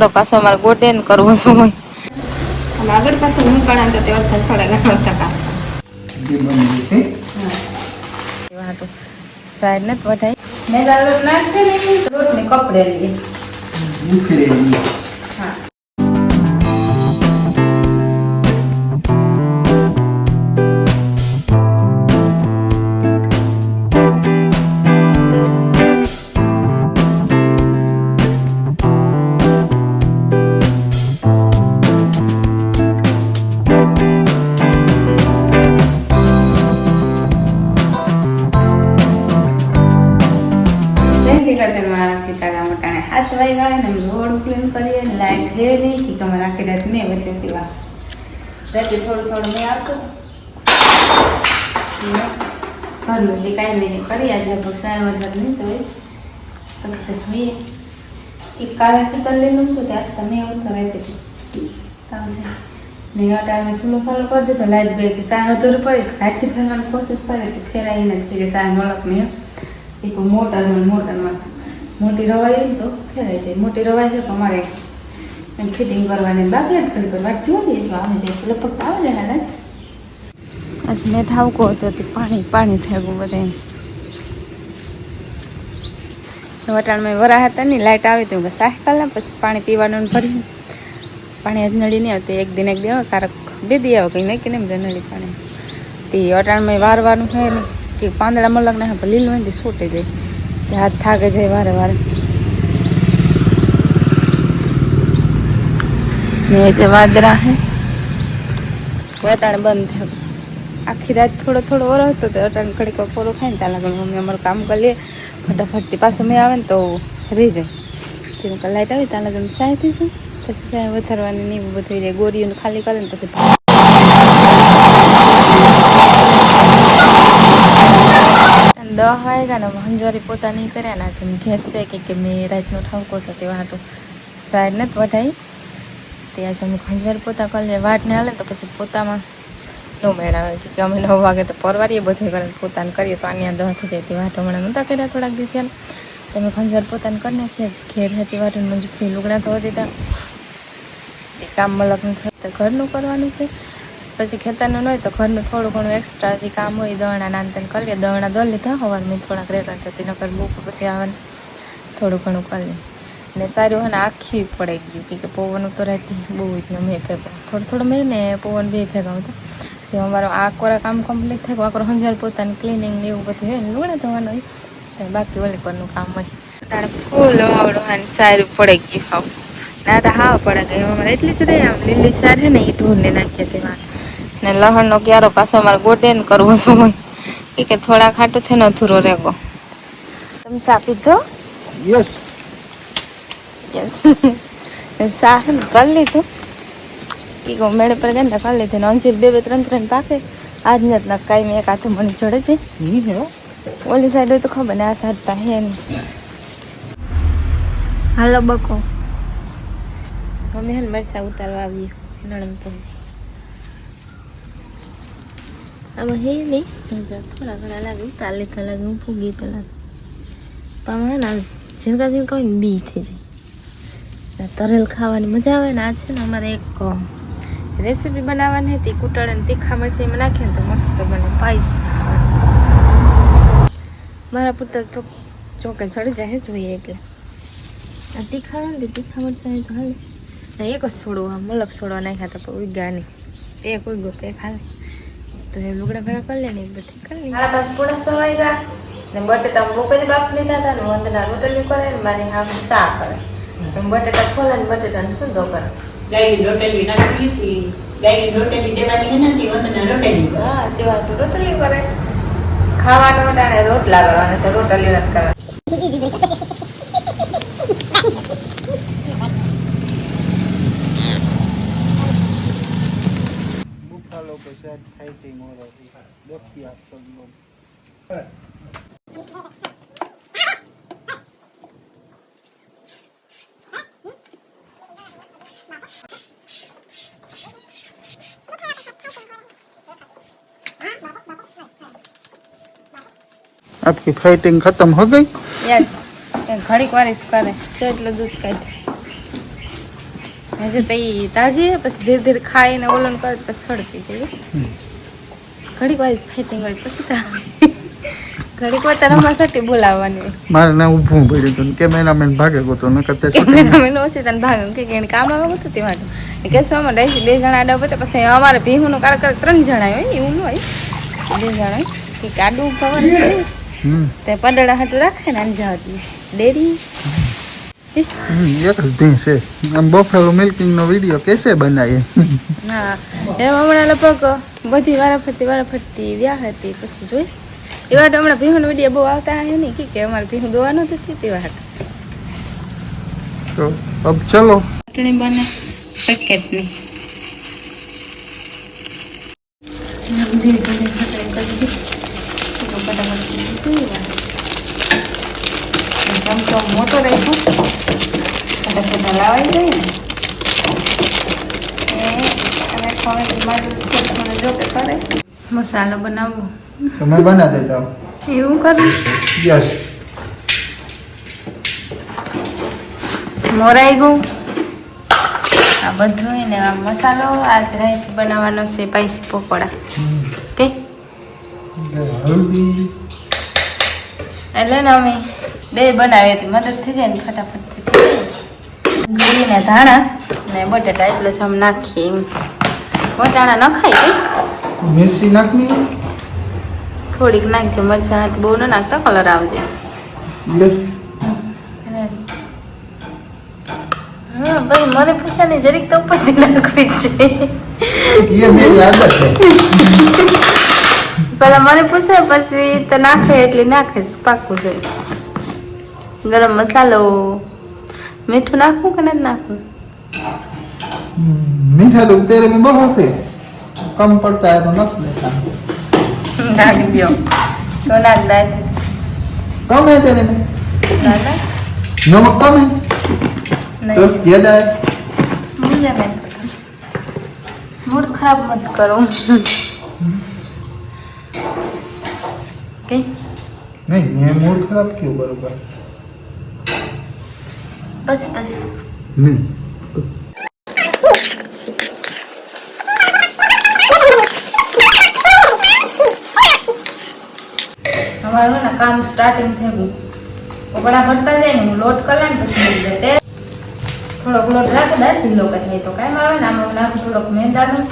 તો પાછો અમારે ગોડેન કરવો શું હોય. આગળ આગળ પાછળ કણા તો તે અડધા છોડા ઘણા ટકા સાઈડ નથી વઢાઈ મેં દારૂ નાખે ને રોટ ને કપડે લઈએ રાત નહીં બચે પીવા રાતે થોડું થોડું મેં આવતું ને ઘરનું જે કાંઈ નહીં કરી. આજે સાડા વધારે નહીં જોઈએ પછી તો જોઈએ. કે કાલે પિત્તર લઈને તો ત્યાં તમે આવતો રહેતી કામ છે. ને અટાણે ચૂલો ચાલુ કરી દીધો. લાઈટ ગઈ કે સા હજુ પડી. હાથથી ફેરવાની કોશિશ કરી કે ફેરાઈ નથી કે સા મળક નહીં એ પણ મોટરમાં મોટરમાં. મોટી રવાઈ ને તો ફેરાય છે મોટી રવાઈ છે પણ અમારે એમ ફિટિંગ કરવાની બાકી કરી તો જોઈએ જો આવે છે લગભગ આવે છે હાલ. આજ મેં ઠાવકો હતો તે પાણી પાણી થઈ ગયું બધા વટાણમાં વરા હતા ને લાઇટ આવી હતી કે સાહ કલાક પછી પાણી પીવાનું ભર્યું પાણી આજ નળી નહીં આવતી, એક દિન એક દેવા કારક બે દી આવે, કંઈ નહીં કે નહીં નળી પાણી. તે વટાણમાં વારવાનું હોય ને કે પાંદડા મલક ના લીલું હોય ને છૂટી જાય. હાથ થાકે જાય વારે વારે. ને જે વાદરા હે? વટાણ બંધ થયું આખી રાત થોડો થોડો ઓરો હતો તો અટાણ ઘડીક પોરો ખાઈને ત્યાં લાગે મમ્મી અમારું કામ કરી લે ફટાફટથી પાછો મેં આવે ને તો રહી જાય. પછી લાઈટ આવી ત્યાં લાગે સાય થઈ જાય પછી સાય વધારવાની ને એવું બધું જાય ગોરીઓને ખાલી કરે ને પછી દહ વાગ્યા ને હંજવારી પોતા નહીં કર્યા ના આજે ઘેર છે કે કે મેં રાતનો ઠાવકો હતો તેવા હાટું સાઈડ નથી વઢાઈ તે આજે અમુક હંજવારી પોતા કરી લે વાટ ને હાલે તો પછી પોતામાં ન મેળાવે કે અમે નવ વાગે તો પરવારીએ બધું કરે પોતાને કરીએ તો આની અંદર થઈ જાય તે વાટો હમણાં નહોતા કર્યા થોડાક દિવસે થયા તમે ખંજવાર પોતાને કરી નાખીએ. ઘેર હતી વાટ મંજુ ફી લુગડા ધોવા દીધા એ કામ લગ્ન થાય તો ઘરનું કરવાનું છે. પછી ખેતરનું ન હોય તો ઘરનું થોડું ઘણું એક્સ્ટ્રા જે કામ હોય દવણા નાનતન કરી કરીએ દવણા દોર લીધા હોવાનું થોડાક રહેતા તો તેના બુક પછી આવે થોડું ઘણું કરી ને સારું અને આખી પડી ગયું કે કે પવન તો રહેતી બહુ જ મેં ભેગા થોડું થોડો મેં ને પવન બે ભેગા હતા. તે અમારો આ કોરા કામ કમ્પ્લીટ થાય આકરો હંજાર પોતાની ક્લિનિંગ ને એવું બધું હોય ને લુણે ધોવાનું હોય તો બાકી ઓલી પરનું કામ હોય. અટાણે ફૂલ આવડો અને સારું પડી ગયું હાવ. ના તો હાવ પડે ગયું અમારે એટલી જ રહે આમ લીલી સાર ને એ ઢોરને નાખીએ તેમાં ને લહણનો ક્યારો પાછો અમારે ગોડેન કરવો સમય કે થોડા ખાટો થઈને અધૂરો રેગો તમે ચા પીધો? યસ ને કરી લીધું. કહું મેળે પર ગયા ને કરી લીધું. ને અંજીર બે બે ત્રણ ત્રણ પાકે. આજ ને જ કાંઈ મેં એક હાથે મને જોડે છે. નહીં ઓલી સાઈડ હોય તો ખબર ને આ સાઈડ તા હે ને હાલો બકો. મમ્મી હાલ મરસા ઉતારવા આવીએ નણંદ પર. આમાં હે નહીં. થોડા ઘણા લાગે ઉતાર લેતા લાગે હું ફૂગી પેલા. આમ ઝીણકા ઝીણકા હોય ને બી થઈ જાય. તરેલ ખાવાની મજા આવે ને આ છે ને અમારે એક રેસીપી બનાવવાની હતી, કૂટળ અને તીખા મરસી એમાં નાખીએ ને તો મસ્ત બને પાઈસ મારા પુત્ર તો ચોકે ચડી જાય જોઈએ એટલે. આ તીખા હોય ને તીખા હોય તો એક જ છોડો આ મલક છોડો નાખ્યા હતા, પણ ઉગ્યા નહીં. એક ઉગ્યો, એક હાલે. તો એ લુગડા ભેગા કરી લે ને બધી કરી લે. મારા પાસે પૂરા સવાઈ ગયા. ને બટેટા મોકલી બાપ લીધા હતા ને, વંદના રોટલી કરે ને મારી હાફ સા કરે એમ બટેટા ખોલે ને બટેટાને સુંદો કરે ગાયની રોટલી નાખી હતી ગાયની રોટલી દેવાની નથી વંદના રોટલી કરે. હા તેવા તો રોટલી કરે ખાવાનું વટાણે રોટલા કરવાના છે રોટલી નથી કરવાની બુફાલો કે શાયદ ફાઇટિંગ हो रही है देखिए आप सब लोग आपकी फाइटिंग खत्म हो गई યસ ઘડીક વાર જ કરે તો એટલું દૂધ કાઢે હજુ તો ઈ તાજી હે, પછી ધીરે ધીરે ખાઈને ઓલન કરે તો પછી સડતી જાય ઘડીક વાર ફાઇટિંગ હોય પછી તો ઘડીક વાર તારા માં સટી બોલાવવાની હોય મારે ના ઊભું પડ્યું હતું કેમેરામેન ભાગે ગયો નકર તે કેમેરામેન ઓછી તને ભાગ કે કે એને કામ આવે ગયું તે માટે કે શું અમારે બે જણા આડા પતે પછી અમારે ભીહુનું કાર કાર ત્રણ જણા હોય એવું ન હોય બે જણા હોય કે કાડું ભવન હમ તે પડડા હાટું રાખે ને અંજાવતી ડેરી? એક જ ભેંસ છે. આમ બફેલો મિલ્કિંગ નો વીડિયો કેસે બનાવીએ? હા એમ હમણાં લગભગ બધી વારાફરતી વારાફરતી વ્યા હતી પછી જોઈ. એવા તો હમણાં ભીહુનો વીડિયો બહુ આવતા આવ્યો નહીં કે કે અમારે ભીહું દોવા નથી તેવા હતા તો અબ ચલો. ચટણી બને પેકેટની. જલ્દી જલ્દી ચટણી કરી દીધી. તો ફટાફટ ધોઈ વાર. ચમચો મોટો રાખ્યો ફટાફટ હલાવાઈ જાય ને અને મારું થોડું થોડું જો કે કરે મસાલો બનાવવો તમે બના દેતા એવું કરું? યસ. મોરાઈ ગયું? આ બધું ને આ મસાલો આજ રાઈસ બનાવવાનો છે પાઈસી પકોડા. કે? એટલે ને અમે બે બનાવી હતી. મદદ થઈ જાય ને ફટાફટ થઈ જાય. ધાણા ને બટેટા એટલે જ આમ નાખીએ એમ. બટાણા નખાય છે મિર્ચી નાખવી? થોડીક નાખજો. મરચાં હાથ બહુ ન નાખતા કલર આવજે. હા ભાઈ મને પૂછાની જરીક તો ઉપરથી નાખવી છે. એ મેરી આદત છે. પેલા મને પૂછે પછી તો નાખે એટલે નાખે પાકું જોઈએ ગરમ મસાલો મીઠું નાખવું કે નથી નાખવું મીઠા તો ઉતરે મેં બહુ હોતે કમ પડતા હે તો નથી લેતા. નાખ દો. તો નાખ. દાદ? કમ હે તેરે મેં દાદા નમક કમ હે નહીં તો કે દાદ મુજે મેં મૂડ ખરાબ મત કરો. નહીં મેં મૂડ ખરાબ કયું બરોબર? બસ બસ. હમ. કામ સ્ટાર્ટિંગ થયું ગયું. પકડા ભટકા જાય ને હું લોટ કલાન પછી મળી થોડોક લોટ રાખી દે ઢીલો કરીએ તો કાંઈ આવે ને આમાં નાખું થોડોક મેંદાનું.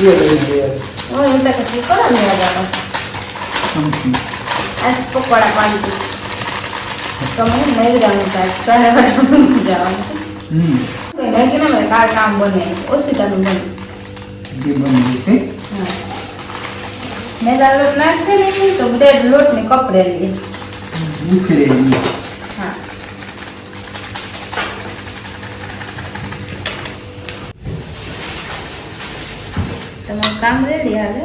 ये ले ये હું એમ તો કશું કરો ને યાદ समझी આજ પકોડા પાડી દીધું તમે નહીં જવાનું થાય ચાલે જવાનું हम्म કોઈ નહીં કે ના કાલ કામ બને ઓછી તારું બને ये बन गई थी હા મેં તારું નાખી નહીં તો બ્રેડ લોટ ને કપડે લઈએ उखड़ेगी હા કામ રેડી હાલે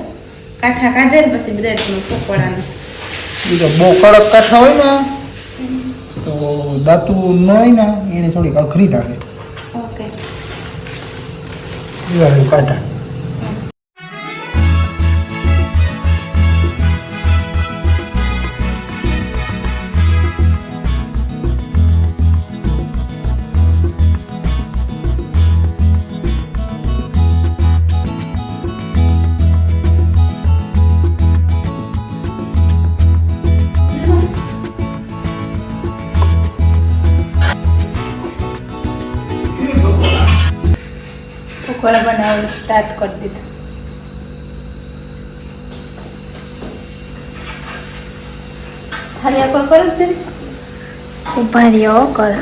કાંઠા કાઢે ને પછી બ્રેડનું પકોડાનું. બીજો બહુ કડક કાઠા હોય ને તો દાતુ ન હોય ને એને થોડીક અઘરી નાખે. ઓકે દિવાળી પકોડા બનાવવાનું સ્ટાર્ટ કરી દીધું ખાલી આ કોણ કરે છે ઊભા રહ્યો કરો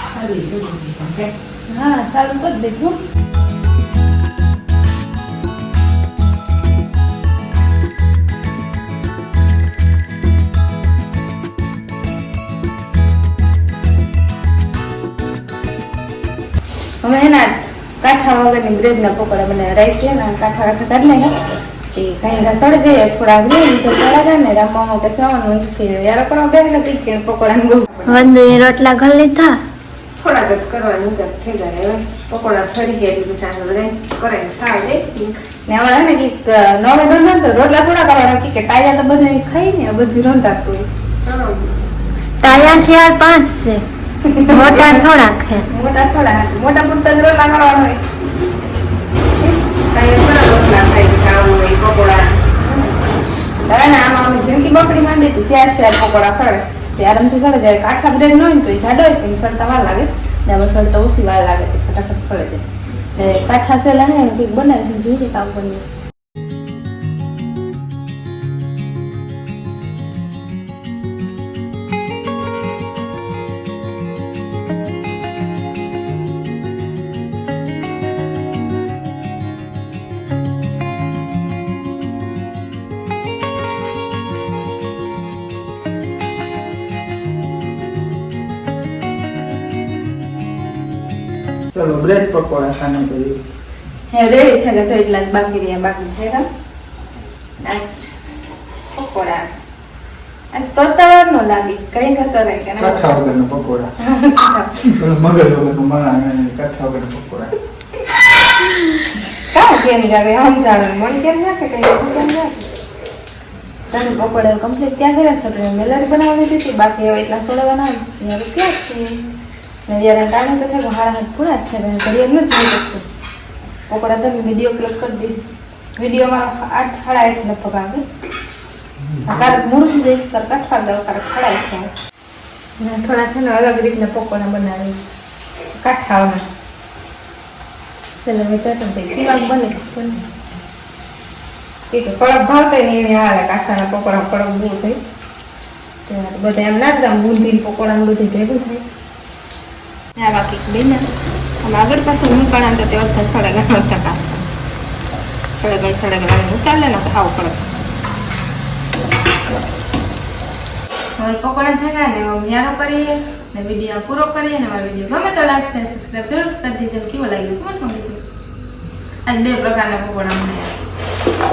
હા સારું કરી દીધું હવે એના જ કાંઠા વગરની બ્રેડના પકોડા બનાવ્યા. રાઈસ છે ને કાંઠા કાંઠા કરી નાખ્યા કે કઈ ઘસડ જઈએ થોડા ઘરે છે થોડા ગયા ને રમવામાં કે જવાનું ઊંચ ફેર્યો યાર કરવા બેન કે પકોડા ને રોટલા ઘર લીધા? થોડાક જ કરવાનું અંદર થઈ ગયા પકોડા ફરી ગયા પછી આગળ બધા કરાઈને ખાવા ને અમારે ને કંઈક નવે રંધા તો રોટલા થોડા કરવાના કે ટાયા તો બધા ખાઈ ને બધું રંધાતું હોય હા ટાયા શિયાળ પાંચ છે મોટા થોડા છે મોટા થોડા મોટા પૂરતા જ રોટલા કરવાના હોય કાંઈ ઘણા રોટલા ખાઈ હોય પકોડા ને આમાં જિંદગી બકડી માંડી હતી શિયાળ શિયાળ પકોડા સડે તે આરામથી સળે જાય. કાઠા બ્રેડ ન હોય ને તો એ જાડો હોય તેને સડતા વાર લાગે. ને આમાં સડતા ઓછી વાર લાગે. ફટાફટ સડે જાય. કાઠા સેલા ને કંઈક બનાવે છે જોઈએ કામ કરીએ પકોડા ખાને કર્યું. હે રેડી થઈ ગયા જો એટલા બાકી રહ્યા બાકી આજ પકોડા. આજ તરતા નો લાગે કઈ કરતો રહે કે ના? કઠા વગરના પકોડા. પેલો મગજ વગરનું મણા કઠા વગરના પકોડા. કામ કેમ લાગે આમ જાણે? મન કેમ નાખે કઈ કેમ નાખે? તમે પકોડા કમ્પ્લીટ ત્યાં કર્યા છે આપણે મેલરી બનાવવાની હતી બાકી હવે એટલા સોડા બનાવી. હવે ત્યાં જ છે કારણે તો થાય હાડા હાથ પૂરા થાય ઘડિયાળ ન જોઈ શકતું. પકોડા તમે વીડિયો ક્લિક કરી દીધી. વીડિયો મારો આઠ સાડા આઠ લગભગ આવે. ક્યારેક મૂળ થઈ જાય ક્યારેક કાઠવા દો ક્યારેક સાડા આઠ આવે. ને થોડા છે ને અલગ રીતના પકોડા બનાવી. કાઠાઓના સેલિબ્રેટ તો પીવા બને, પણ કે કડક ભાવતા નહીં એને હાલે, કાઠાના પકોડા કડક બહુ થઈ બધા એમ નાખતા બુંદી પકોડા ને બધું ભેગું થાય. આ બાકી બેન અને આગળ પાછળ મૂકાણા તો તે અડધા સાડા ગ્રામ અડધા કાપતા સાડા ગ્રામ સાડા ગ્રામ ઉતાર ને ખાવું પડે. હવે પકોડા થયા ને, હવે ન્યારો કરીએ ને વીડિયો પૂરો કરીએ ને મારો વીડિયો ગમે તો લાગશે સબસ્ક્રાઈબ જરૂર કરી દેજો. કેવો લાગ્યો? કોણ સમજે આજ બે પ્રકારના પકોડા મળ્યા